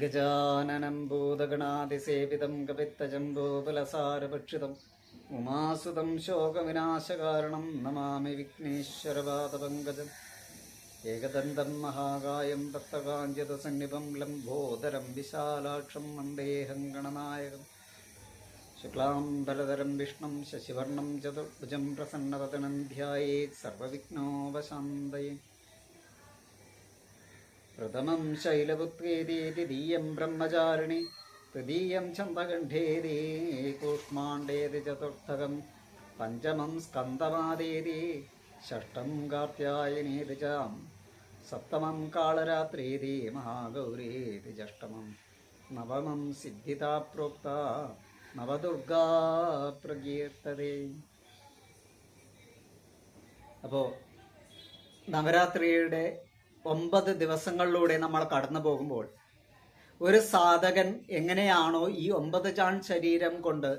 ഗജാനനം ഭൂതഗണാതിസേവിതം കപിത്തജംബോപലസാരഭക്ഷിതം ഉമാസുതം ശോകവിനാശകാരണം നമാമി വിഘ്നേശ്വരപാദപങ്കജം ഏകദന്തം മഹാകായം തപ്തകാഞ്ചതസന്നിഭം ലംബോദരം വിശാലാക്ഷം വന്ദേഹം ഗണനായകം. ശുക്ലാംബരധരം വിഷ്ണം ശശിവർണം ചതുർഭുജം പ്രസന്നവദനം ധ്യായേത് സർവവിഘ്നോപശാന്തയേ. പ്രഥമം ശൈലപുത്രേതി ദ്വിതീയം ബ്രഹ്മചാരിണി തൃതീയം ചന്ദ്രകണ്ഠേതി കൂഷ്മാണ്ഡേതി ചതുർത്ഥകം പഞ്ചമം സ്കന്ദമാദേതി ഷഷ്ടം കാർത്യായനേതി ചാം സപ്തമം കാളരാത്രീതി മഹാഗൗരീതി ജഷ്ടമം നവമം സിദ്ധിതാ പ്രോക്ത നവദുർഗാ പ്രകീർത്തതേ. അപ്പോൾ നവരാത്രിയുടെ ഒമ്പത് ദിവസങ്ങളിലൂടെ നമ്മൾ കടന്നു പോകുമ്പോൾ ഒരു സാധകൻ എങ്ങനെയാണോ ഈ ഒമ്പത് ചാൺ ശരീരം കൊണ്ട്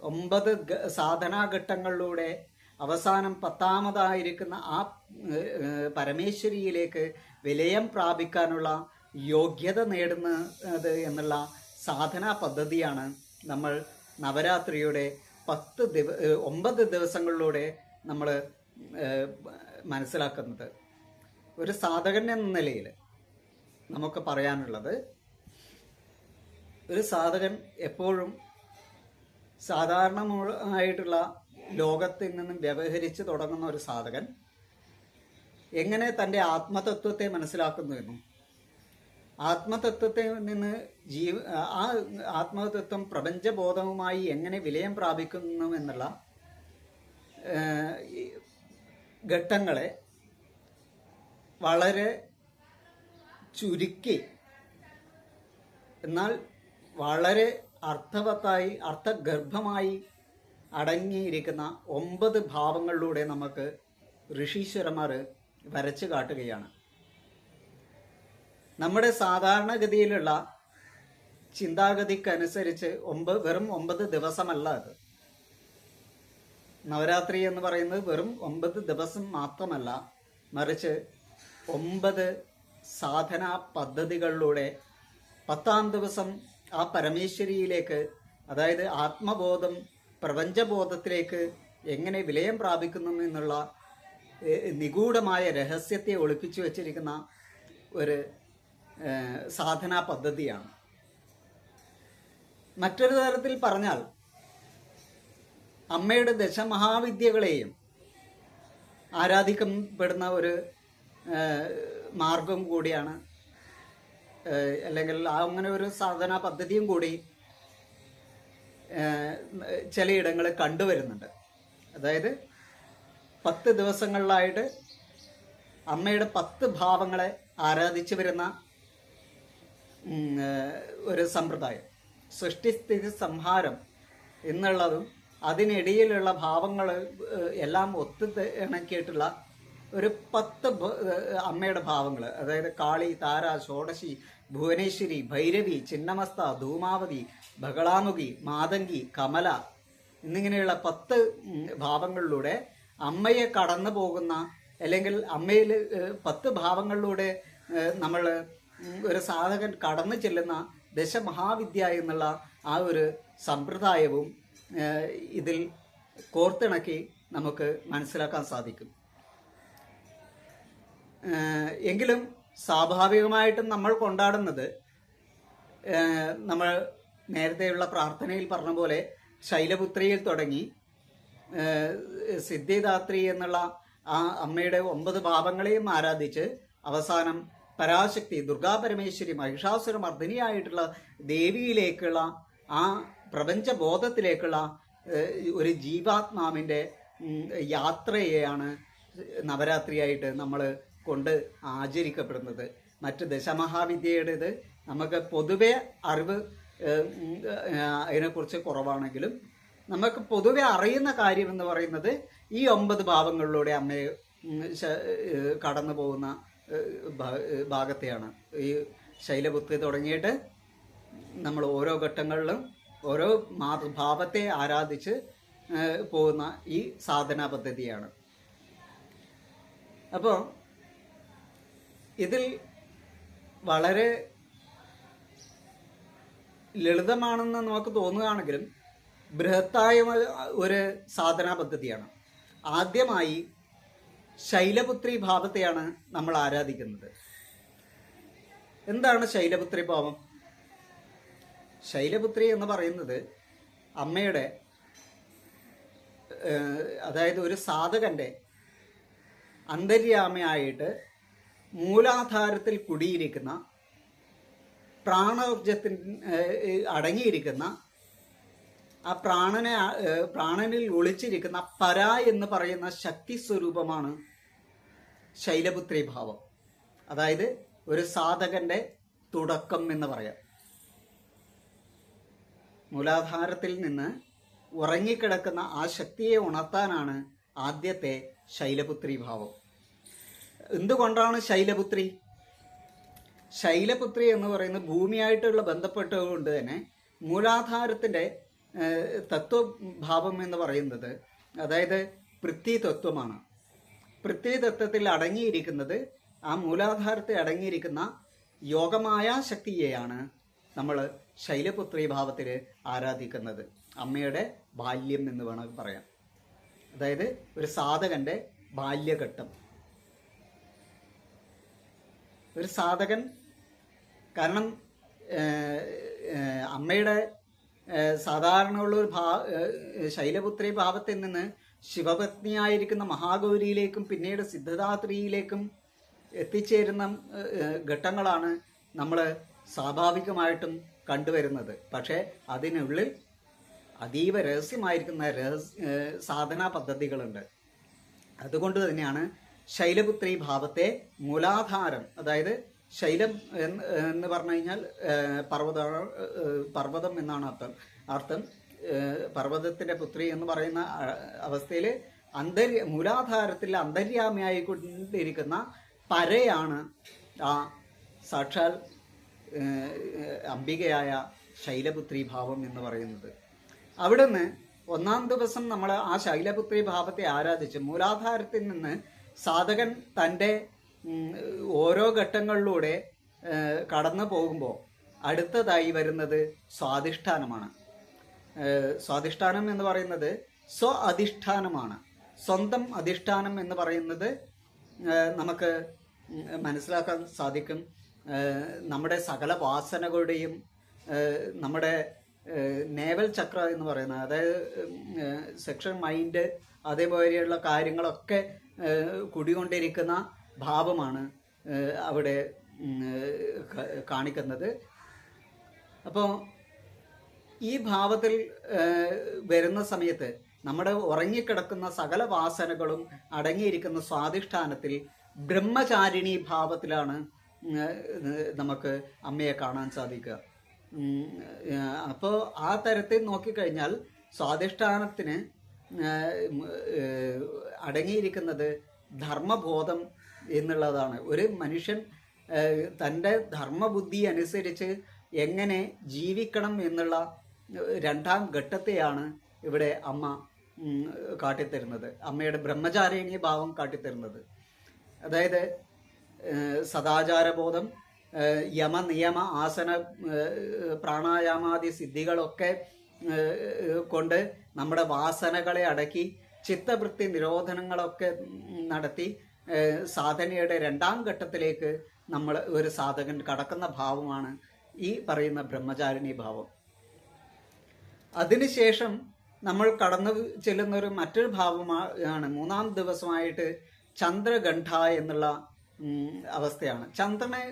ഒമ്പത് സാധനാഘട്ടങ്ങളിലൂടെ അവസാനം പത്താമതായിരിക്കുന്ന ആ പരമേശ്വരിയിലേക്ക് വിലയം പ്രാപിക്കാനുള്ള യോഗ്യത നേടുന്നത് എന്നുള്ള സാധനാ പദ്ധതിയാണ് നമ്മൾ നവരാത്രിയുടെ പത്ത് ദിവ ഒമ്പത് ദിവസങ്ങളിലൂടെ നമ്മൾ മനസ്സിലാക്കുന്നത്. ഒരു സാധകൻ എന്ന നിലയിൽ നമുക്ക് പറയാനുള്ളത് ഒരു സാധകൻ എപ്പോഴും സാധാരണമായിട്ടുള്ള ലോകത്തിൽ നിന്നും വ്യവഹരിച്ച് തുടങ്ങുന്ന ഒരു സാധകൻ എങ്ങനെ തന്റെ ആത്മതത്വത്തെ മനസ്സിലാക്കുന്നു എന്നും ആത്മതത്വത്തെ നിന്ന് ജീവ ആ ആത്മതത്വം പ്രപഞ്ചബോധവുമായി എങ്ങനെ വിലയം പ്രാപിക്കുന്നു എന്നുള്ള ഘട്ടങ്ങളെ വളരെ ചുരുക്കി. എന്നാൽ വളരെ അർത്ഥവത്തായി അർത്ഥഗർഭമായി അടങ്ങിയിരിക്കുന്ന ഒമ്പത് ഭാവങ്ങളിലൂടെ നമുക്ക് ഋഷീശ്വരന്മാർ വരച്ചു കാട്ടുകയാണ്. നമ്മുടെ സാധാരണഗതിയിലുള്ള ചിന്താഗതിക്കനുസരിച്ച് ഒമ്പത് വെറും ഒമ്പത് ദിവസമല്ല അത്. നവരാത്രി എന്ന് പറയുന്നത് വെറും ഒമ്പത് ദിവസം മാത്രമല്ല മറിച്ച് ഒമ്പത് സാധനാ പദ്ധതികളിലൂടെ പത്താം ദിവസം ആ പരമേശ്വരിയിലേക്ക് അതായത് ആത്മബോധം പ്രപഞ്ചബോധത്തിലേക്ക് എങ്ങനെ വിലയം പ്രാപിക്കുന്നു എന്നുള്ള നിഗൂഢമായ രഹസ്യത്തെ ഒളിപ്പിച്ചു വച്ചിരിക്കുന്ന ഒരു സാധനാ പദ്ധതിയാണ്. മറ്റൊരു തരത്തിൽ പറഞ്ഞാൽ അമ്മയുടെ ദശമഹാവിദ്യകളെയും ആരാധിക്കപ്പെടുന്ന ഒരു മാർഗം കൂടിയാണ്. അല്ലെങ്കിൽ അങ്ങനെ ഒരു സാധന പദ്ധതിയും കൂടി ചിലയിടങ്ങളിൽ കണ്ടുവരുന്നുണ്ട്. അതായത് പത്ത് ദിവസങ്ങളിലായിട്ട് അമ്മയുടെ പത്ത് ഭാവങ്ങളെ ആരാധിച്ചു വരുന്ന ഒരു സമ്പ്രദായം. സൃഷ്ടിസ്ഥിതി സംഹാരം എന്നുള്ളതും അതിനിടയിലുള്ള ഭാവങ്ങൾ എല്ലാം ഒത്തു ഇണക്കിയിട്ടുള്ള ഒരു പത്ത് അമ്മയുടെ ഭാവങ്ങൾ അതായത് കാളി താര ഷോഡശി ഭുവനേശ്വരി ഭൈരവി ചിന്നമസ്ത ധൂമാവതി ബഹളാമുഖി മാതങ്കി കമല എന്നിങ്ങനെയുള്ള പത്ത് ഭാവങ്ങളിലൂടെ അമ്മയെ കടന്നു പോകുന്ന അല്ലെങ്കിൽ അമ്മയിൽ പത്ത് ഭാവങ്ങളിലൂടെ നമ്മൾ ഒരു സാധകൻ കടന്നു ചെല്ലുന്ന ദശമഹാവിദ്യ എന്നുള്ള ആ ഒരു സമ്പ്രദായവും ഇതിൽ കോർത്തിണക്കി നമുക്ക് മനസ്സിലാക്കാൻ സാധിക്കും. എങ്കിലും സ്വാഭാവികമായിട്ടും നമ്മൾ കൊണ്ടാടുന്നത് നമ്മൾ നേരത്തെയുള്ള പ്രാർത്ഥനയിൽ പറഞ്ഞ പോലെ ശൈലപുത്രിയിൽ തുടങ്ങി സിദ്ധിദാത്രി എന്നുള്ള ആ അമ്മയുടെ ഒമ്പത് ഭാവങ്ങളെയും ആരാധിച്ച് അവസാനം പരാശക്തി ദുർഗാ പരമേശ്വരി മഹിഷാസുര മർദ്ദിനിയായിട്ടുള്ള ദേവിയിലേക്കുള്ള ആ പ്രപഞ്ച ബോധത്തിലേക്കുള്ള ഒരു ജീവാത്മാവിന്റെ യാത്രയെയാണ് നവരാത്രിയായിട്ട് നമ്മൾ കൊണ്ട് ആചരിക്കപ്പെടുന്നത്. മറ്റ് ദശമഹാവിദ്യയുടേത് നമുക്ക് പൊതുവെ അറിവ് അതിനെക്കുറിച്ച് കുറവാണെങ്കിലും നമുക്ക് പൊതുവെ അറിയുന്ന കാര്യം എന്ന് പറയുന്നത് ഈ ഒമ്പത് ഭാവങ്ങളിലൂടെ അമ്മയെ കടന്നു പോകുന്ന ഭാഗത്തെയാണ്. ഈ ശൈലപുത്രി തുടങ്ങിയിട്ട് നമ്മൾ ഓരോ ഘട്ടങ്ങളിലും ഓരോ മാതൃഭാവത്തെ ആരാധിച്ച് പോകുന്ന ഈ സാധനാ പദ്ധതിയാണ് അപ്പോൾ ഇതിൽ വളരെ ലളിതമാണെന്ന് നമുക്ക് തോന്നുകയാണെങ്കിലും ബൃഹത്തായ ഒരു സാധനാ പദ്ധതിയാണ്. ആദ്യമായി ശൈലപുത്രി ഭാവത്തെയാണ് നമ്മൾ ആരാധിക്കുന്നത്. എന്താണ് ശൈലപുത്രി ഭാവം? ശൈലപുത്രി എന്ന് പറയുന്നത് അമ്മയുടെ അതായത് ഒരു സാധകന്റെ അന്തര്യാമയായിട്ട് മൂലാധാരത്തിൽ കുടിയിരിക്കുന്ന പ്രാണോർജത്തിൻ അടങ്ങിയിരിക്കുന്ന ആ പ്രാണനെ പ്രാണനിൽ ഒളിച്ചിരിക്കുന്ന പര എന്ന് പറയുന്ന ശക്തി സ്വരൂപമാണ് ശൈലപുത്രി ഭാവം. അതായത് ഒരു സാധകന്റെ തുടക്കം എന്ന് പറയാം. മൂലാധാരത്തിൽ നിന്ന് ഉറങ്ങിക്കിടക്കുന്ന ആ ശക്തിയെ ഉണർത്താനാണ് ആദ്യത്തെ ശൈലപുത്രി ഭാവം. എന്തുകൊണ്ടാണ് ശൈലപുത്രി? ശൈലപുത്രി എന്ന് പറയുന്നത് ഭൂമിയായിട്ടുള്ള ബന്ധപ്പെട്ടതുകൊണ്ട് തന്നെ മൂലാധാരത്തിന്റെ തത്വഭാവം എന്ന് പറയുന്നത് അതായത് പൃഥ്വി തത്വമാണ് പൃഥ്വി തത്വത്തിൽ അടങ്ങിയിരിക്കുന്നത് ആ മൂലാധാരത്തിൽ അടങ്ങിയിരിക്കുന്ന യോഗമായ ശക്തിയെയാണ് നമ്മൾ ശൈലപുത്രി ഭാവത്തിൽ ആരാധിക്കുന്നത്. അമ്മയുടെ ബാല്യം എന്ന് വേണമെങ്കിൽ പറയാം. അതായത് ഒരു സാധകന്റെ ബാല്യഘട്ടം. ഒരു സാധകൻ കാരണം അമ്മയുടെ സാധാരണ സാധാരണയുള്ള ഒരു ഭാ ശൈലപുത്രി ഭാവത്തിൽ നിന്ന് ശിവപത്നിയായിരിക്കുന്ന മഹാഗൗരിയിലേക്കും പിന്നീട് സിദ്ധദാത്രിയിലേക്കും എത്തിച്ചേരുന്ന ഘട്ടങ്ങളാണ് നമ്മൾ സ്വാഭാവികമായിട്ടും കണ്ടുവരുന്നത്. പക്ഷേ അതിനുള്ളിൽ അതീവ രഹസ്യമായിരിക്കുന്ന രഹസ്യ സാധനാ പദ്ധതികളുണ്ട്. അതുകൊണ്ട് തന്നെയാണ് ശൈലപുത്രി ഭാവത്തെ മൂലാധാരം അതായത് ശൈലം എന്ന് പറഞ്ഞു കഴിഞ്ഞാൽ പർവത പർവതം എന്നാണ് അർത്ഥം. അർത്ഥം പർവതത്തിന്റെ പുത്രി എന്ന് പറയുന്ന അവസ്ഥയിൽ അന്തര്യ മൂലാധാരത്തിൽ അന്തര്യാമിയായി കൊണ്ടിരിക്കുന്ന പരയാണ് ആ സാക്ഷാൽ അംബികയായ ശൈലപുത്രി ഭാവം എന്ന് പറയുന്നത്. അവിടുന്ന് ഒന്നാം ദിവസം നമ്മൾ ആ ശൈലപുത്രി ഭാവത്തെ ആരാധിച്ച് മൂലാധാരത്തിൽ നിന്ന് സാധകൻ തന്റെ ഓരോ ഘട്ടങ്ങളിലൂടെ കടന്നു പോകുമ്പോൾ അടുത്തതായി വരുന്നത് സ്വാധിഷ്ഠാനമാണ്. സ്വാധിഷ്ഠാനം എന്ന് പറയുന്നത് സ്വ അധിഷ്ഠാനമാണ്. സ്വന്തം അധിഷ്ഠാനം എന്ന് പറയുന്നത് നമുക്ക് മനസ്സിലാക്കാൻ സാധിക്കും. നമ്മുടെ സകല വാസനകളുടെയും നമ്മുടെ നേവൽ ചക്ര എന്ന് പറയുന്നത് അതായത് സെക്ഷൻ മൈൻഡ് അതേപോലെയുള്ള കാര്യങ്ങളൊക്കെ കുടികൊണ്ടിരിക്കുന്ന ഭാവമാണ് അവിടെ കാണിക്കുന്നത്. അപ്പോൾ ഈ ഭാവത്തിൽ വരുന്ന സമയത്ത് നമ്മുടെ ഉറങ്ങിക്കിടക്കുന്ന സകല വാസനകളും അടങ്ങിയിരിക്കുന്ന സ്വാധിഷ്ഠാനത്തിൽ ബ്രഹ്മചാരിണി ഭാവത്തിലാണ് നമുക്ക് അമ്മയെ കാണാൻ സാധിക്കുക. അപ്പോൾ ആ തരത്തിൽ നോക്കിക്കഴിഞ്ഞാൽ സ്വാധിഷ്ഠാനത്തിന് അടങ്ങിയിരിക്കുന്നത് ധർമ്മബോധം എന്നുള്ളതാണ്. ഒരു മനുഷ്യൻ തന്റെ ധർമ്മബുദ്ധി അനുസരിച്ച് എങ്ങനെ ജീവിക്കണം എന്നുള്ള രണ്ടാം ഘട്ടത്തെയാണ് ഇവിടെ അമ്മ കാട്ടിത്തരുന്നത്. അമ്മയുടെ ബ്രഹ്മചാരിണി ഭാവം കാട്ടിത്തരുന്നത്. അതായത് സദാചാരബോധം യമ നിയമ ആസന പ്രാണായാമാദി സിദ്ധികളൊക്കെ കൊണ്ട് നമ്മുടെ വാസനകളെ അടക്കി ചിത്തവൃത്തി നിരോധനങ്ങളൊക്കെ നടത്തി സാധനയുടെ രണ്ടാം ഘട്ടത്തിലേക്ക് നമ്മൾ ഒരു സാധകൻ കടക്കുന്ന ഭാവമാണ് ഈ പറയുന്ന ബ്രഹ്മചാരിണി ഭാവം. അതിനുശേഷം നമ്മൾ കടന്നു ചെല്ലുന്ന ഒരു മറ്റൊരു ഭാവമാണ് മൂന്നാം ദിവസമായിട്ട് ചന്ദ്രഗണ്ഠ എന്നുള്ള അവസ്ഥയാണ്. ചന്ദ്രനെ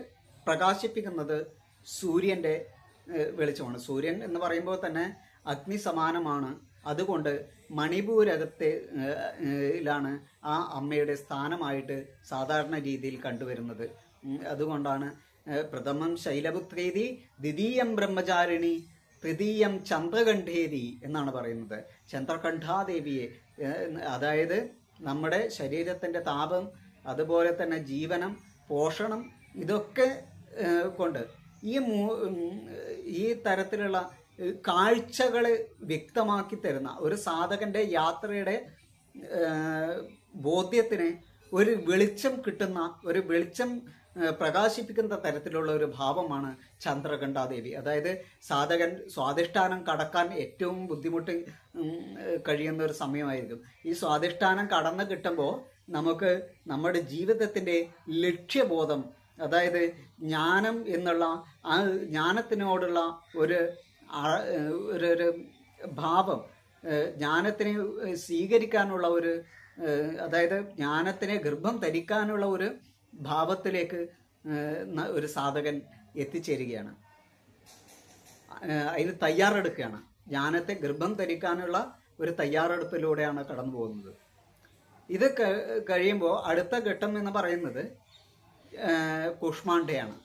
പ്രകാശിപ്പിക്കുന്നത് സൂര്യന്റെ വെളിച്ചമാണ്. സൂര്യൻ എന്ന് പറയുമ്പോൾ തന്നെ അഗ്നി സമാനമാണ്. അതുകൊണ്ട് മണിപൂരകത്തെ ലാണ് ആ അമ്മയുടെ സ്ഥാനമായിട്ട് സാധാരണ രീതിയിൽ കണ്ടുവരുന്നത്. അതുകൊണ്ടാണ് പ്രഥമം ശൈലപുത്രീതി ദ്വിതീയം ബ്രഹ്മചാരിണി തൃതീയം ചന്ദ്രകണ്ഠേരി എന്നാണ് പറയുന്നത്. ചന്ദ്രകണ്ഠാദേവിയെ അതായത് നമ്മുടെ ശരീരത്തിന്റെ താപം അതുപോലെ തന്നെ ജീവനം പോഷണം ഇതൊക്കെ കൊണ്ട്. ഈ മൂ ഈ തരത്തിലുള്ള കാഴ്ചകൾ വ്യക്തമാക്കി തരുന്ന ഒരു സാധകന്റെ യാത്രയുടെ ബോധ്യത്തിന് ഒരു വെളിച്ചം കിട്ടുന്ന ഒരു വെളിച്ചം പ്രകാശിപ്പിക്കുന്ന തരത്തിലുള്ള ഒരു ഭാവമാണ് ചന്ദ്രകണ്ഠാദേവി. അതായത് സാധകൻ സ്വാധിഷ്ഠാനം കടക്കാൻ ഏറ്റവും ബുദ്ധിമുട്ട് കഴിയുന്ന ഒരു സമയമായിരിക്കും. ഈ സ്വാധിഷ്ഠാനം കടന്നു കിട്ടുമ്പോൾ നമുക്ക് നമ്മുടെ ജീവിതത്തിന്റെ ലക്ഷ്യബോധം അതായത് ജ്ഞാനം എന്നുള്ള ആ ജ്ഞാനത്തിനോടുള്ള ഒരു ഒരു ഭാവം ജ്ഞാനത്തിനെ സ്വീകരിക്കാനുള്ള ഒരു അതായത് ജ്ഞാനത്തിനെ ഗർഭം ധരിക്കാനുള്ള ഒരു ഭാവത്തിലേക്ക് ഒരു സാധകൻ എത്തിച്ചേരുകയാണ്. അതിന് തയ്യാറെടുക്കുകയാണ്. ജ്ഞാനത്തെ ഗർഭം ധരിക്കാനുള്ള ഒരു തയ്യാറെടുപ്പിലൂടെയാണ് കടന്നു പോകുന്നത് ഇത് കഴിയുമ്പോൾ അടുത്ത ഘട്ടം എന്ന് പറയുന്നത് കൂഷ്മാണ്ഡയാണ്.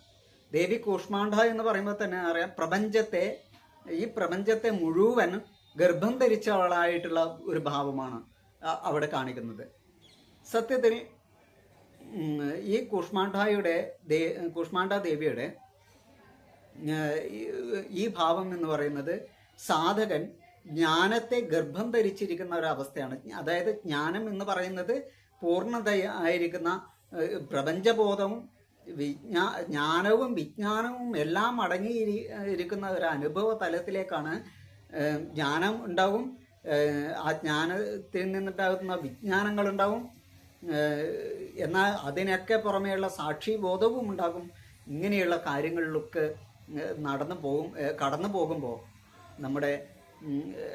ദേവി കൂഷ്മാണ്ഡ എന്ന് പറയുമ്പോൾ തന്നെ അറിയാം പ്രപഞ്ചത്തെ ഈ പ്രപഞ്ചത്തെ മുഴുവൻ ഗർഭം ധരിച്ചവളായിട്ടുള്ള ഒരു ഭാവമാണ് അവിടെ കാണിക്കുന്നത്. സത്യത്തിൽ ഈ കൂഷ്മാണ്ഡായുടെ ദേ കൂഷ്മാണ്ഡ ദേവിയുടെ ഈ- ഭാവം എന്ന് പറയുന്നത് സാധകൻ ജ്ഞാനത്തെ ഗർഭം ധരിച്ചിരിക്കുന്ന ഒരവസ്ഥയാണ്. അതായത് ജ്ഞാനം എന്ന് പറയുന്നത് പൂർണതയായിരിക്കുന്ന പ്രപഞ്ചബോധവും വിജ്ഞാ ജ്ഞാനവും വിജ്ഞാനവും എല്ലാം അടങ്ങി ഇരിക്കുന്ന ഒരു അനുഭവ തലത്തിലേക്കാണ് ജ്ഞാനം ഉണ്ടാവും. ആ ജ്ഞാനത്തിൽ നിന്നുണ്ടാകുന്ന വിജ്ഞാനങ്ങളുണ്ടാവും. എന്നാൽ അതിനൊക്കെ പുറമേയുള്ള സാക്ഷിബോധവും ഉണ്ടാകും. ഇങ്ങനെയുള്ള കാര്യങ്ങളിലൊക്കെ നടന്നു പോകും കടന്നു പോകുമ്പോൾ നമ്മുടെ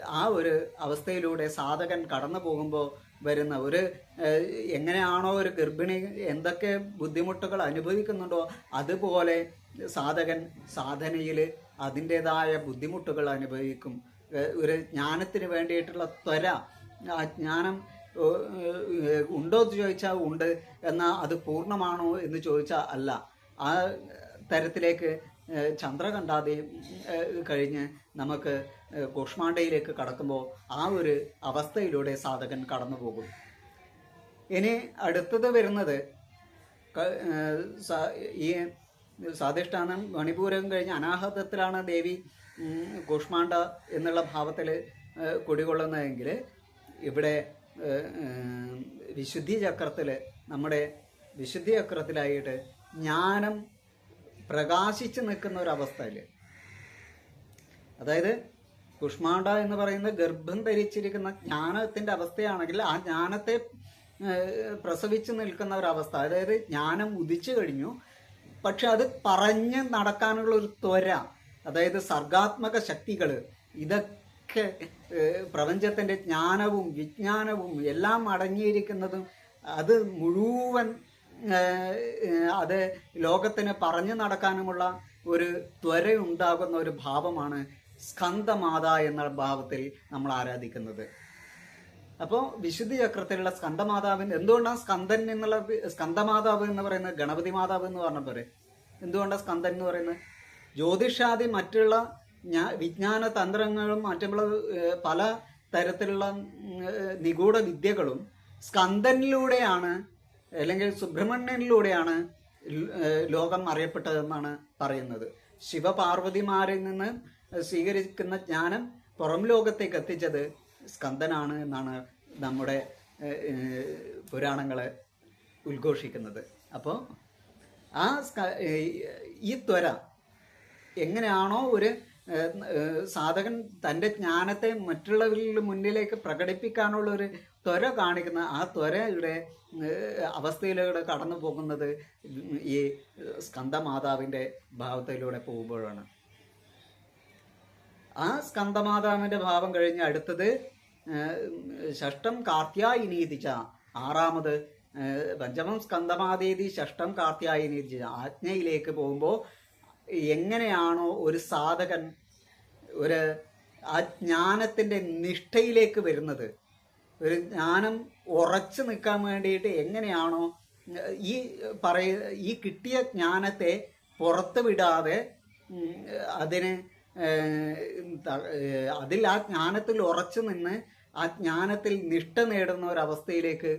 ആ ഒരു അവസ്ഥയിലൂടെ സാധകൻ കടന്നു പോകുമ്പോൾ വരുന്ന ഒരു എങ്ങനെയാണോ ഒരു ഗർഭിണി എന്തൊക്കെ ബുദ്ധിമുട്ടുകൾ അനുഭവിക്കുന്നുണ്ടോ അതുപോലെ സാധകൻ സാധനയിൽ അതിന്റെതായ ബുദ്ധിമുട്ടുകൾ അനുഭവിക്കും. ഒരു ജ്ഞാനത്തിന് വേണ്ടിയിട്ടുള്ള ത്വര ആ ജ്ഞാനം ഉണ്ടോ എന്ന് ചോദിച്ചാൽ ഉണ്ട് എന്നാൽ അത് പൂർണമാണോ എന്ന് ചോദിച്ചാൽ അല്ല. ആ തരത്തിലേക്ക് ചന്ദ്രകണ്ഠാതെ കഴിഞ്ഞ് നമുക്ക് കൂഷ്മാണ്ഡയിലേക്ക് കടക്കുമ്പോൾ ആ ഒരു അവസ്ഥയിലൂടെ സാധകൻ കടന്നു പോകും ഇനി അടുത്തത് വരുന്നത് ഈ സ്വാധിഷ്ഠാനം മണിപൂരം കഴിഞ്ഞ് അനാഹതത്തിലാണ് ദേവി കൂഷ്മാണ്ഡ എന്നുള്ള ഭാവത്തിൽ കുടികൊള്ളുന്നതെങ്കിൽ ഇവിടെ വിശുദ്ധി ചക്രത്തിൽ നമ്മുടെ വിശുദ്ധി ചക്രത്തിലായിട്ട് ജ്ഞാനം പ്രകാശിച്ച് നിൽക്കുന്ന ഒരവസ്ഥയിൽ അതായത് കുഷ്മാണ്ഡ എന്ന് പറയുന്ന ഗർഭം ധരിച്ചിരിക്കുന്ന ജ്ഞാനത്തിന്റെ അവസ്ഥയാണെങ്കിൽ ആ ജ്ഞാനത്തെ പ്രസവിച്ചു നിൽക്കുന്ന ഒരവസ്ഥ അതായത് ജ്ഞാനം ഉദിച്ചു കഴിഞ്ഞു. പക്ഷെ അത് പറഞ്ഞ് നടക്കാനുള്ള ഒരു ത്വര അതായത് സർഗാത്മക ശക്തികൾ ഇതൊക്കെ പ്രപഞ്ചത്തിന്റെ ജ്ഞാനവും വിജ്ഞാനവും എല്ലാം അടങ്ങിയിരിക്കുന്നതും അത് മുഴുവൻ അത് ലോകത്തിന് പറഞ്ഞു നടക്കാനുമുള്ള ഒരു ത്വരയുണ്ടാകുന്ന ഒരു ഭാവമാണ് സ്കന്ദമാത എന്ന ഭാവത്തിൽ നമ്മൾ ആരാധിക്കുന്നത്. അപ്പോൾ വിശുദ്ധി ചക്രത്തിലുള്ള സ്കന്ദമാതാവിന് എന്തുകൊണ്ടാണ് സ്കന്ദൻ എന്നുള്ള സ്കന്ദമാതാവ് എന്ന് പറയുന്നത് ഗണപതി മാതാവ് എന്ന് പറഞ്ഞ പോലെ എന്തുകൊണ്ടാണ് സ്കന്ദൻ എന്ന് പറയുന്നത്? ജ്യോതിഷാദി മറ്റുള്ള വിജ്ഞാന തന്ത്രങ്ങളും മറ്റുള്ള പല തരത്തിലുള്ള നിഗൂഢ വിദ്യകളും സ്കന്ദനിലൂടെയാണ് അല്ലെങ്കിൽ സുബ്രഹ്മണ്യനിലൂടെയാണ് ലോകം അറിയപ്പെട്ടതെന്നാണ് പറയുന്നത്. ശിവപാർവതിമാരിൽ നിന്ന് സ്വീകരിക്കുന്ന ജ്ഞാനം പുറം ലോകത്തേക്ക് എത്തിച്ചത് സ്കന്ദനാണ് എന്നാണ് നമ്മുടെ പുരാണങ്ങളെ ഉദ്ഘോഷിക്കുന്നത്. അപ്പോൾ ആ ഈ ത്വര എങ്ങനെയാണോ ഒരു സാധകൻ തന്റെ ജ്ഞാനത്തെ മറ്റുള്ളവരിൽ മുന്നിലേക്ക് പ്രകടിപ്പിക്കാനുള്ള ഒരു ത്വര കാണിക്കുന്ന ആ ത്വരയുടെ അവസ്ഥയിലൂടെ കടന്നു പോകുന്നത് ഈ സ്കന്ദമാതാവിന്റെ ഭാവത്തിലൂടെ പോകുമ്പോഴാണ്. ആ സ്കന്ദമാതാവിന്റെ ഭാവം കഴിഞ്ഞ് അടുത്തത് ഷഷ്ടം കാർത്യായിനീതിച്ച ആറാമത് പഞ്ചമം സ്കന്ദമാതേതി ഷഷ്ടം കാർത്യായിനീതിച്ച ആജ്ഞയിലേക്ക് പോകുമ്പോൾ എങ്ങനെയാണോ ഒരു സാധകൻ ഒരു ആ ജ്ഞാനത്തിന്റെ നിഷ്ഠയിലേക്ക് വരുന്നത് ഒരു ജ്ഞാനം ഉറച്ചു നിൽക്കാൻ വേണ്ടിയിട്ട് എങ്ങനെയാണോ ഈ പറയ ഈ കിട്ടിയ ജ്ഞാനത്തെ പുറത്തുവിടാതെ അതിന് അതിൽ ആ ജ്ഞാനത്തിൽ ഉറച്ചു നിന്ന് ആ ജ്ഞാനത്തിൽ നിഷ്ഠ നേടുന്ന ഒരവസ്ഥയിലേക്ക്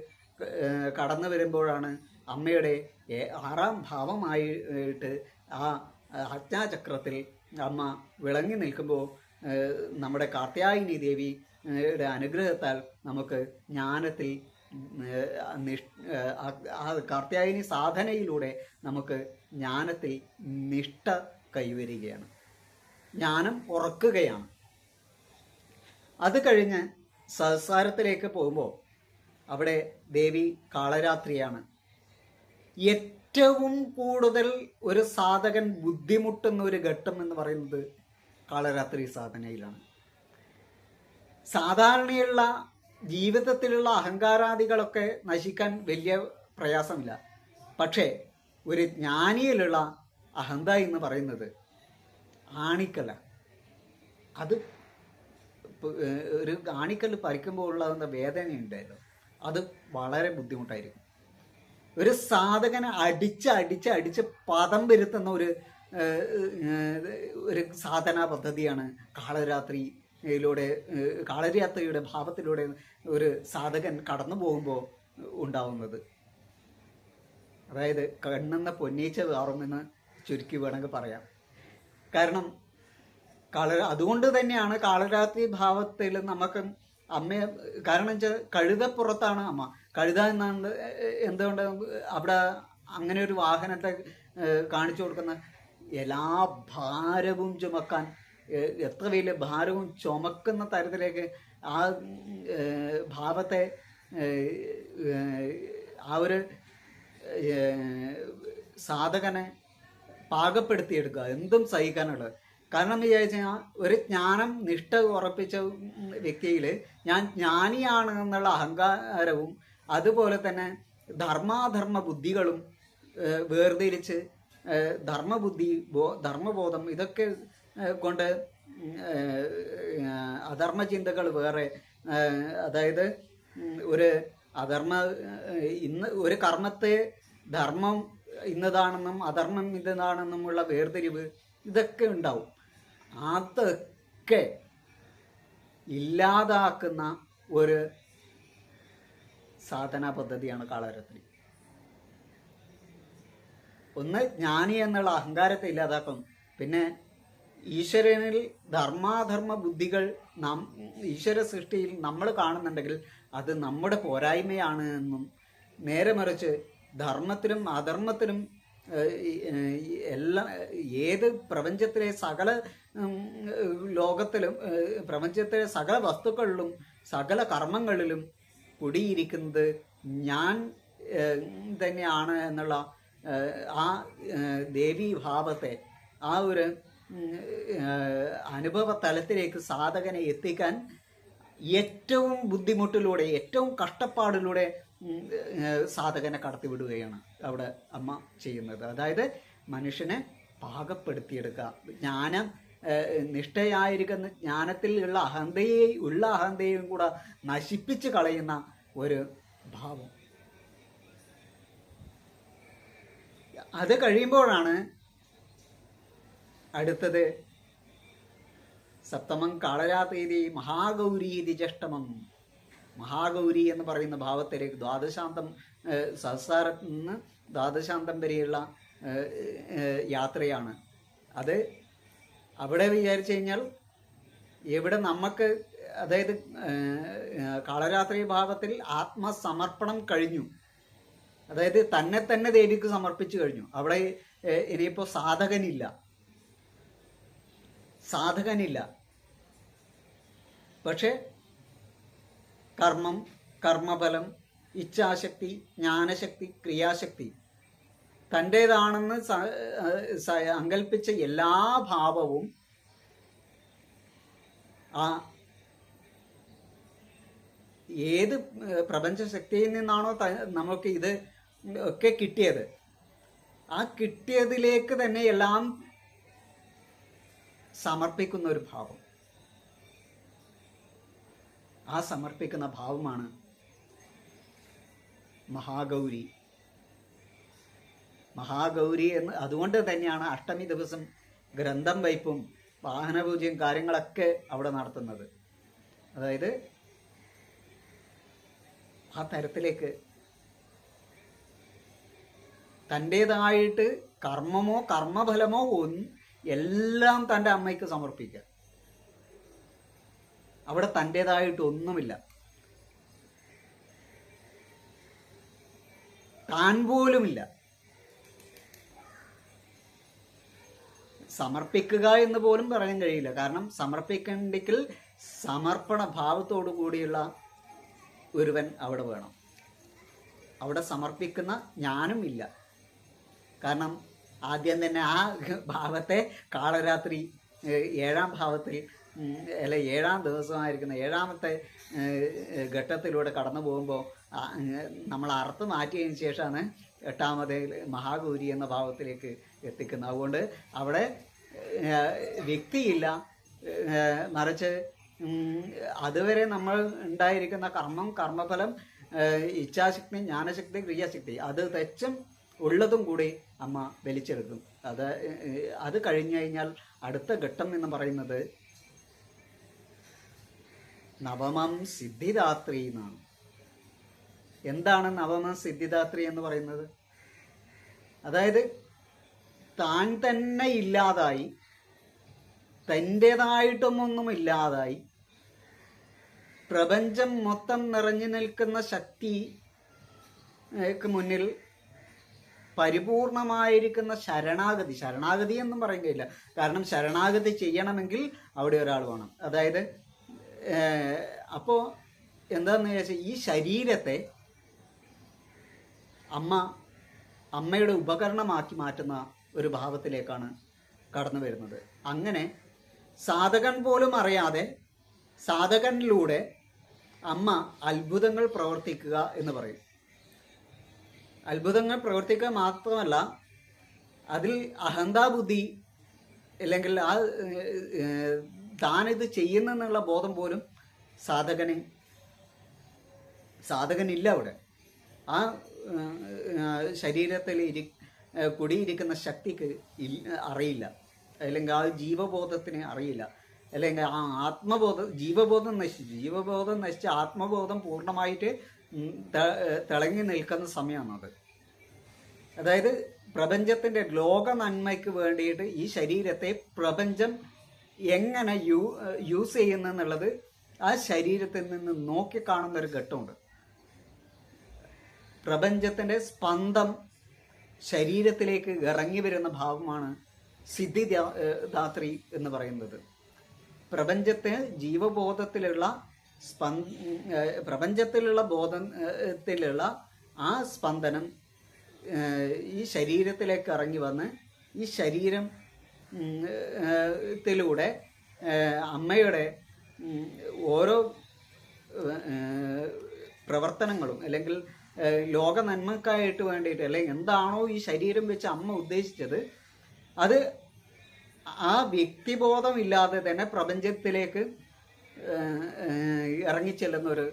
കടന്നു വരുമ്പോഴാണ് അമ്മയുടെ ആറാം ഭാവമായിട്ട് ആ ആജ്ഞാചക്രത്തിൽ അമ്മ വിളങ്ങി നിൽക്കുമ്പോൾ നമ്മുടെ കാർത്യായനി ദേവി യുടെ അനുഗ്രഹത്താൽ നമുക്ക് ജ്ഞാനത്തിൽ ആ കാർത്യായനി സാധനയിലൂടെ നമുക്ക് ജ്ഞാനത്തിൽ നിഷ്ഠ കൈവരികയാണ്. ജ്ഞാനം ഉറക്കുകയാണ്. അത് കഴിഞ്ഞ് സഹസാരത്തിലേക്ക് പോകുമ്പോൾ അവിടെ ദേവി കാളരാത്രിയാണ്. ഏറ്റവും കൂടുതൽ ഒരു സാധകൻ ബുദ്ധിമുട്ടുന്ന ഒരു ഘട്ടം എന്ന് പറയുന്നത് കാളരാത്രി സാധനയിലാണ്. സാധാരണയുള്ള ജീവിതത്തിലുള്ള അഹങ്കാരാദികളൊക്കെ നശിക്കാൻ വലിയ പ്രയാസമില്ല. പക്ഷേ ഒരു ജ്ഞാനിയിലുള്ള അഹന്ത എന്ന് പറയുന്നത് ആണിക്കല അത് ഒരു ആണിക്കല്ല് പറിക്കുമ്പോൾ ഉള്ള വേദനയുണ്ടല്ലോ അത് വളരെ ബുദ്ധിമുട്ടായിരിക്കും. ഒരു സാധകനെ അടിച്ച് അടിച്ച് അടിച്ച് പദം വരുത്തുന്ന ഒരു ഒരു സാധനാ പദ്ധതിയാണ് കാളരാത്രിയിലൂടെ കാളരാത്രിയുടെ ഭാവത്തിലൂടെ ഒരു സാധകൻ കടന്നു പോകുമ്പോൾ ഉണ്ടാവുന്നത്. അതായത് കണ്ണെന്ന പൊന്നീച്ച വേറുമെന്ന് ചുരുക്കി വേണമെങ്കിൽ പറയാം. കാരണം കാള അതുകൊണ്ട് തന്നെയാണ് കാളരാത്രി ഭാവത്തിൽ നമുക്ക് അമ്മയെ കാരണം വെച്ചാൽ കഴുതപ്പുറത്താണ് അമ്മ. കഴുത എന്നാണ് എന്തുകൊണ്ട് അവിടെ അങ്ങനെ ഒരു വാഹനത്തെ കാണിച്ചു കൊടുക്കുന്ന എല്ലാ ഭാരവും ചുമക്കാൻ എത്ര വലിയ ഭാരവും ചുമക്കുന്ന തരത്തിലേക്ക് ആ ഭാവത്തെ ആ ഒരു സാധകനെ പാകപ്പെടുത്തിയെടുക്കുക. എന്തും സഹിക്കാനുള്ളത്. കാരണം എന്ന് വിചാരിച്ചു കഴിഞ്ഞാൽ ഒരു ജ്ഞാനം നിഷ്ഠ ഉറപ്പിച്ച വ്യക്തിയിൽ ഞാൻ ജ്ഞാനിയാണ് എന്നുള്ള അഹങ്കാരവും അതുപോലെ തന്നെ ധർമാധർമ്മ ബുദ്ധികളും വേർതിരിച്ച് ധർമ്മബുദ്ധി ബോ ധർമ്മബോധം ഇതൊക്കെ കൊണ്ട് അധർമ്മ ചിന്തകൾ വേറെ അതായത് ഒരു അധർമ്മ ഇന്ന് ഒരു കർമ്മത്തെ ധർമ്മം ഇന്നതാണെന്നും അധർമ്മം ഇന്നതാണെന്നുമുള്ള വേർതിരിവ് ഇതൊക്കെ ഉണ്ടാവും. അതൊക്കെ ഇല്ലാതാക്കുന്ന ഒരു സാധനാ പദ്ധതിയാണ് കാളരത്രി ഒന്ന് ജ്ഞാനി എന്നുള്ള അഹങ്കാരത്തെ ഇല്ലാതാക്കും. പിന്നെ ഈശ്വരനിൽ ധർമാധർമ്മ ബുദ്ധികൾ നാം ഈശ്വര സൃഷ്ടിയിൽ നമ്മൾ കാണുന്നുണ്ടെങ്കിൽ അത് നമ്മുടെ പോരായ്മയാണ് എന്നും നേരെ മറിച്ച് ധർമ്മത്തിലും അധർമ്മത്തിനും എല്ലാ ഏത് പ്രപഞ്ചത്തിലെ സകല ലോകത്തിലും പ്രപഞ്ചത്തിലെ സകല വസ്തുക്കളിലും സകല കർമ്മങ്ങളിലും കുടിയിരിക്കുന്നത് ഞാൻ തന്നെയാണ് എന്നുള്ള ആ ദേവീഭാവത്തെ ദേവീ ഭാവത്തെ ആ ഒരു അനുഭവ തലത്തിലേക്ക് സാധകനെ എത്തിക്കാൻ ഏറ്റവും ബുദ്ധിമുട്ടിലൂടെ ഏറ്റവും കഷ്ടപ്പാടിലൂടെ സാധകനെ കടത്തിവിടുകയാണ് അവിടെ അമ്മ ചെയ്യുന്നത്. അതായത് മനുഷ്യനെ പാകപ്പെടുത്തിയെടുക്കുക ജ്ഞാനം നിഷ്ഠയായിരിക്കുന്ന ജ്ഞാനത്തിൽ ഉള്ള അഹന്തയെ ഉള്ള അഹന്തയും കൂടെ നശിപ്പിച്ച് കളയുന്ന ഒരു ഭാവം. അത് കഴിയുമ്പോഴാണ് അടുത്തത് സപ്തമം കാളരാതീതി മഹാഗൗരീതി ജ്യേഷ്ഠമം. മഹാഗൗരി എന്ന് പറയുന്ന ഭാവത്തിലേക്ക് ദ്വാദശാന്തം സഹസാരത്ത് നിന്ന് ദ്വാദശാന്തം വരെയുള്ള യാത്രയാണ്. അത് അവിടെ വിചാരിച്ചു കഴിഞ്ഞാൽ ഇവിടെ നമുക്ക് അതായത് കാളരാത്രി ഭാവത്തിൽ ആത്മസമർപ്പണം കഴിഞ്ഞു. അതായത് തന്നെ തന്നെ ദേവിക്ക് സമർപ്പിച്ചു കഴിഞ്ഞു. അവിടെ ഇനിയിപ്പോൾ ഇനിയിപ്പോ സാധകനില്ല. സാധകനില്ല. പക്ഷെ കർമ്മം കർമ്മഫലം ഇച്ഛാശക്തി ജ്ഞാനശക്തി ക്രിയാശക്തി. തന്റേതാണെന്ന് സങ്കല്പിച്ച എല്ലാ ഭാവവും ആ ഏത് പ്രപഞ്ചശക്തിയിൽ പ്രപഞ്ച ശക്തിയിൽ നിന്നാണോ നമുക്ക് ഇത് ഒക്കെ കിട്ടിയത്. ആ കിട്ടിയതിലേക്ക് തന്നെ എല്ലാം സമർപ്പിക്കുന്ന ഒരു ഭാവം. ആ സമർപ്പിക്കുന്ന ഭാവമാണ് മഹാഗൗരി. മഹാഗൗരി എന്ന് അതുകൊണ്ട് തന്നെയാണ് അഷ്ടമി ദിവസം ഗ്രന്ഥം വയ്പും വാഹനപൂജയും കാര്യങ്ങളൊക്കെ അവിടെ നടത്തുന്നത്. അതായത് ആ തരത്തിലേക്ക് തന്റേതായിട്ട് കർമ്മമോ കർമ്മഫലമോ ഒന്ന് എല്ലാം തന്റെ അമ്മയ്ക്ക് സമർപ്പിക്കുക. അവിടെ തന്റെതായിട്ട് ഒന്നുമില്ല. താൻ പോലുമില്ല. സമർപ്പിക്കുക എന്ന് പോലും പറയാൻ കഴിയില്ല. കാരണം സമർപ്പിക്കണ്ടെങ്കിൽ സമർപ്പണ ഭാവത്തോടു കൂടിയുള്ള ഒരുവൻ അവിടെ വേണം. അവിടെ സമർപ്പിക്കുന്ന ഞാനും ഇല്ല. കാരണം ആദ്യം തന്നെ ആ ഭാവത്തെ കാളരാത്രി ഏഴാം ഭാവത്തിൽ അല്ല ഏഴാം ദിവസമായിരിക്കുന്ന ഏഴാമത്തെ ഘട്ടത്തിലൂടെ കടന്നു പോകുമ്പോൾ നമ്മൾ അറുത്ത് മാറ്റിയതിന് ശേഷമാണ് എട്ടാമത് മഹാഗൗരി എന്ന ഭാവത്തിലേക്ക് എത്തിക്കുന്നത്. അതുകൊണ്ട് അവിടെ വ്യക്തിയില്ല മറിച്ച് അതുവരെ നമ്മൾ ഉണ്ടായിരിക്കുന്ന കർമ്മം കർമ്മഫലം ഇച്ഛാശക്തി ജ്ഞാനശക്തി ക്രിയാശക്തി അത് തെച്ചും ഉള്ളതും കൂടി അമ്മ വലിച്ചെടുക്കും. അത് അത് കഴിഞ്ഞു കഴിഞ്ഞാൽ അടുത്ത ഘട്ടം എന്ന് പറയുന്നത് നവമം സിദ്ധിദാത്രി എന്നാണ്. എന്താണ് നവമം സിദ്ധിദാത്രി എന്ന് പറയുന്നത്? അതായത് താൻ തന്നെ ഇല്ലാതായി തന്റെതായിട്ടൊന്നൊന്നും ഇല്ലാതായി പ്രപഞ്ചം മൊത്തം നിറഞ്ഞു നിൽക്കുന്ന ശക്തിക്ക് മുന്നിൽ പരിപൂർണമായിരിക്കുന്ന ശരണാഗതി ശരണാഗതി എന്നും പറയുകയില്ല. കാരണം ശരണാഗതി ചെയ്യണമെങ്കിൽ അവിടെ ഒരാൾ വേണം. അതായത് ഏഹ്, എന്താണെന്ന് വെച്ചാൽ ഈ ശരീരത്തെ അമ്മ അമ്മയുടെ ഉപകരണമാക്കി മാറ്റുന്ന ഒരു ഭാവത്തിലേക്കാണ് കടന്നു വരുന്നത്. അങ്ങനെ സാധകൻ പോലും അറിയാതെ സാധകനിലൂടെ അമ്മ അത്ഭുതങ്ങൾ പ്രവർത്തിക്കുക എന്ന് പറയും. അത്ഭുതങ്ങൾ പ്രവർത്തിക്കുക മാത്രമല്ല അതിൽ അഹന്താബുദ്ധി അല്ലെങ്കിൽ ആ താനിത് ചെയ്യുന്നെന്നുള്ള ബോധം പോലും സാധകന് സാധകനില്ല അവിടെ. ആ ശരീരത്തിൽ ഇരി കുടിയിരിക്കുന്ന ശക്തിക്ക് അറിയില്ല. അല്ലെങ്കിൽ ആ ജീവബോധത്തിന് അറിയില്ല. അല്ലെങ്കിൽ ആ ആത്മബോധം ജീവബോധം നശിച്ചു. ജീവബോധം നശിച്ച് ആത്മബോധം പൂർണമായിട്ട് തിളങ്ങി നിൽക്കുന്ന സമയമാണത്. അതായത് പ്രപഞ്ചത്തിന്റെ ലോക നന്മയ്ക്ക് വേണ്ടിയിട്ട് ഈ ശരീരത്തെ പ്രപഞ്ചം എങ്ങനെ യൂ യൂസ് ചെയ്യുന്നു ആ ശരീരത്തിൽ നിന്ന് നോക്കിക്കാണുന്ന ഒരു ഘട്ടമുണ്ട്. പ്രപഞ്ചത്തിന്റെ സ്പന്ദം ശരീരത്തിലേക്ക് ഇറങ്ങി വരുന്ന ഭാവമാണ് സിദ്ധി ധാത്രി എന്ന് പറയുന്നത്. പ്രപഞ്ചത്തെ ജീവബോധത്തിലുള്ള സ്പന്ദ പ്രപഞ്ചത്തിലുള്ള ബോധത്തിലുള്ള ആ സ്പന്ദനം ഈ ശരീരത്തിലേക്ക് ഇറങ്ങി വന്ന് ഈ ശരീരം ത്തിലൂടെ അമ്മയുടെ ഓരോ പ്രവർത്തനങ്ങളും അല്ലെങ്കിൽ ലോക നന്മക്കായിട്ട് വേണ്ടിയിട്ട് അല്ലെങ്കിൽ എന്താണോ ഈ ശരീരം വെച്ച് അമ്മ ഉദ്ദേശിച്ചത് അത് ആ വ്യക്തിബോധം ഇല്ലാതെ തന്നെ പ്രപഞ്ചത്തിലേക്ക് ഇറങ്ങിച്ചെല്ലുന്ന ഒരു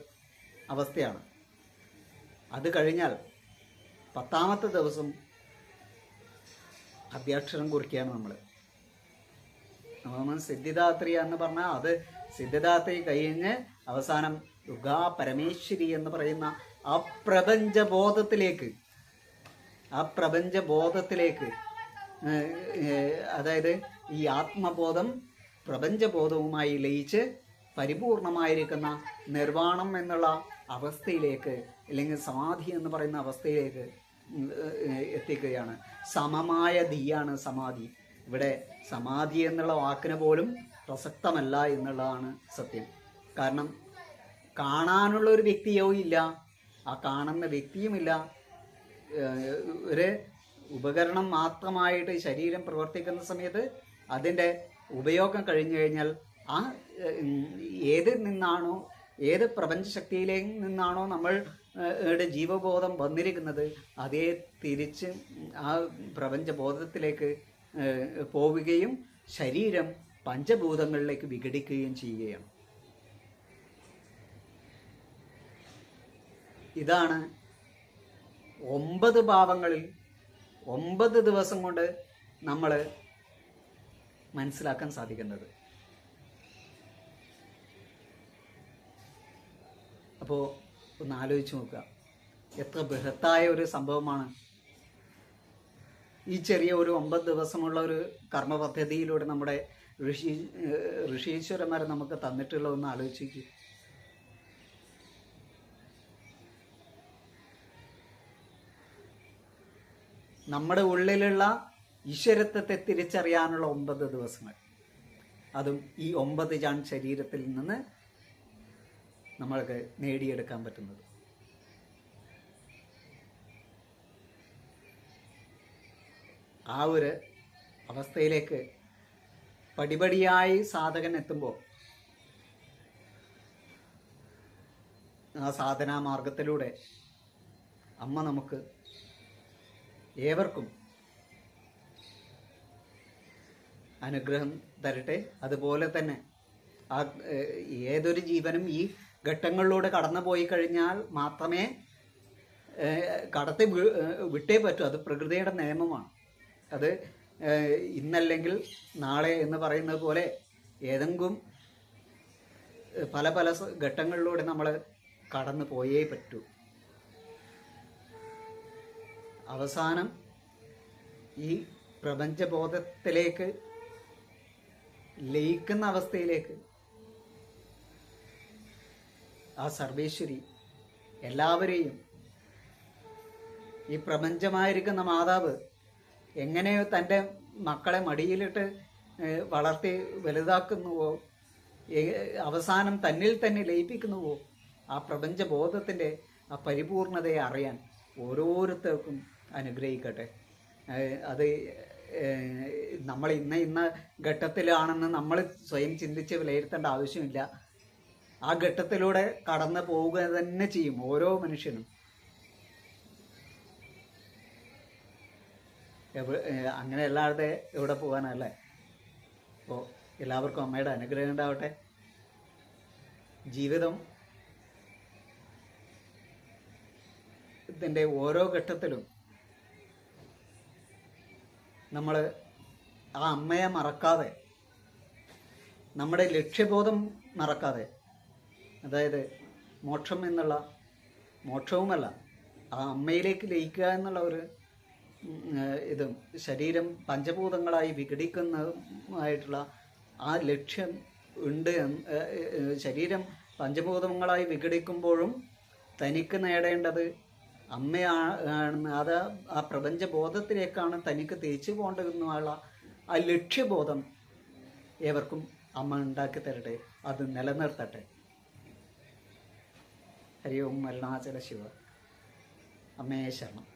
അവസ്ഥയാണ്. അത് കഴിഞ്ഞാൽ പത്താമത്തെ ദിവസം അധ്യാക്ഷരം കുറിക്കുകയാണ് നമ്മൾ നമ്മൾ സിദ്ധിദാത്രി എന്ന് പറഞ്ഞാൽ അത് സിദ്ധിദാത്രി കഴിഞ്ഞ് അവസാനം ദുർഗാ പരമേശ്വരി എന്ന് പറയുന്ന ആ പ്രപഞ്ചബോധത്തിലേക്ക് ആ പ്രപഞ്ചബോധത്തിലേക്ക് അതായത് ഈ ആത്മബോധം പ്രപഞ്ചബോധവുമായി ലയിച്ച് പരിപൂർണമായിരിക്കുന്ന നിർവാണം എന്നുള്ള അവസ്ഥയിലേക്ക് അല്ലെങ്കിൽ സമാധി എന്ന് പറയുന്ന അവസ്ഥയിലേക്ക് എത്തിക്കുകയാണ്. സമമായ ധീയാണ് സമാധി. ഇവിടെ സമാധി എന്നുള്ള വാക്കിന് പോലും പ്രസക്തമല്ല എന്നുള്ളതാണ് സത്യം. കാരണം കാണാനുള്ള ഒരു വ്യക്തിയോ ഇല്ല ആ കാണുന്ന വ്യക്തിയുമില്ല ഒരു ഉപകരണം മാത്രമായിട്ട് ശരീരം പ്രവർത്തിക്കുന്ന സമയത്ത് അതിന്റെ ഉപയോഗം കഴിഞ്ഞു കഴിഞ്ഞാൽ ആ ഏതിൽ നിന്നാണോ ഏത് പ്രപഞ്ചശക്തിയിലെ നിന്നാണോ നമ്മൾ ജീവബോധം വന്നിരിക്കുന്നത് അതേ തിരിച്ച് ആ പ്രപഞ്ചബോധത്തിലേക്ക് പോവുകയും ശരീരം പഞ്ചഭൂതങ്ങളിലേക്ക് വിഘടിക്കുകയും ചെയ്യുകയാണ്. ഇതാണ് ഒമ്പത് ഭാവങ്ങളിൽ ഒമ്പത് ദിവസം കൊണ്ട് നമ്മൾ മനസ്സിലാക്കാൻ സാധിക്കുന്നത്. അപ്പോൾ ഒന്ന് ആലോചിച്ച് നോക്കുക. എത്ര ബൃഹത്തായ ഒരു സംഭവമാണ് ഈ ചെറിയ ഒരു ഒമ്പത് ദിവസമുള്ള ഒരു കർമ്മ പദ്ധതിയിലൂടെ നമ്മുടെ ഋഷി ഋഷീശ്വരന്മാരെ നമുക്ക് തന്നിട്ടുള്ള ഒന്ന് ആലോചിക്കുക നമ്മുടെ ഉള്ളിലുള്ള ഈശ്വരത്വത്തെ തിരിച്ചറിയാനുള്ള ഒമ്പത് ദിവസങ്ങൾ. അതും ഈ ഒമ്പത് ജാൺ ശരീരത്തിൽ നിന്ന് നമ്മൾക്ക് നേടിയെടുക്കാൻ പറ്റുന്നത്. ആ ഒരു അവസ്ഥയിലേക്ക് പടിപടിയായി സാധകൻ എത്തുമ്പോൾ ആ സാധനാ മാർഗത്തിലൂടെ അമ്മ നമുക്ക് ഏവർക്കും അനുഗ്രഹം തരട്ടെ. അതുപോലെ തന്നെ ആ ഏതൊരു ജീവനും ഈ ഘട്ടങ്ങളിലൂടെ കടന്നു പോയി കഴിഞ്ഞാൽ മാത്രമേ കടത്തി വിട്ടേ പറ്റൂ. അത് പ്രകൃതിയുടെ നിയമമാണ്. അത് ഇന്നല്ലെങ്കിൽ നാളെ എന്ന് പറയുന്നത് പോലെ ഏതെങ്കിലും പല പല ഘട്ടങ്ങളിലൂടെ നമ്മൾ കടന്നു പോയേ പറ്റൂ. അവസാനം ഈ പ്രപഞ്ചബോധത്തിലേക്ക് ലയിക്കുന്ന അവസ്ഥയിലേക്ക് ആ സർവേശ്വരി എല്ലാവരെയും ഈ പ്രപഞ്ചമായിരിക്കുന്ന മാതാവ് എങ്ങനെയോ തന്റെ മക്കളെ മടിയിലിട്ട് വളർത്തി വലുതാക്കുന്നുവോ? അവസാനം തന്നിൽ തന്നെ ലയിപ്പിക്കുന്നുവോ? ആ പ്രപഞ്ച ബോധത്തിന്റെ ആ പരിപൂർണതയെ അറിയാൻ ഓരോരുത്തർക്കും അനുഗ്രഹിക്കട്ടെ. അത് നമ്മൾ ഇന്ന ഇന്ന ഘട്ടത്തിലാണെന്ന് നമ്മൾ സ്വയം ചിന്തിച്ച് വിലയിരുത്തേണ്ട ആവശ്യമില്ല. ആ ഘട്ടത്തിലൂടെ കടന്നു പോവുക തന്നെ ചെയ്യും ഓരോ മനുഷ്യനും. അങ്ങനെ എല്ലാവരുടെ എവിടെ പോകാനല്ലേ? അപ്പോൾ എല്ലാവർക്കും അമ്മയുടെ അനുഗ്രഹം ഉണ്ടാവട്ടെ. ജീവിതം ഇതിന്റെ ഓരോ ഘട്ടത്തിലും നമ്മൾ ആ അമ്മയെ മറക്കാതെ നമ്മുടെ ലക്ഷ്യബോധം മറക്കാതെ അതായത് മോക്ഷം എന്നുള്ള മോക്ഷവുമല്ല ആ അമ്മയിലേക്ക് ലയിക്കുക എന്നുള്ള ഒരു ഇതും ശരീരം പഞ്ചഭൂതങ്ങളായി വിഘടിക്കുന്നതുമായിട്ടുള്ള ആ ലക്ഷ്യം ഉണ്ട് ശരീരം പഞ്ചഭൂതങ്ങളായി വിഘടിക്കുമ്പോഴും തനിക്ക് നേടേണ്ടത് അമ്മയാണെന്ന് അത് ആ പ്രപഞ്ചബോധത്തിലേക്കാണ് തനിക്ക് തിരിച്ചു പോകേണ്ടതെന്നുള്ള ആ ലക്ഷ്യബോധം ഏവർക്കും അമ്മ ഉണ്ടാക്കി തരട്ടെ അത് നിലനിർത്തട്ടെ. ഹരി ഓം അരുണാചല ശിവ അമ്മയെ ശരണം.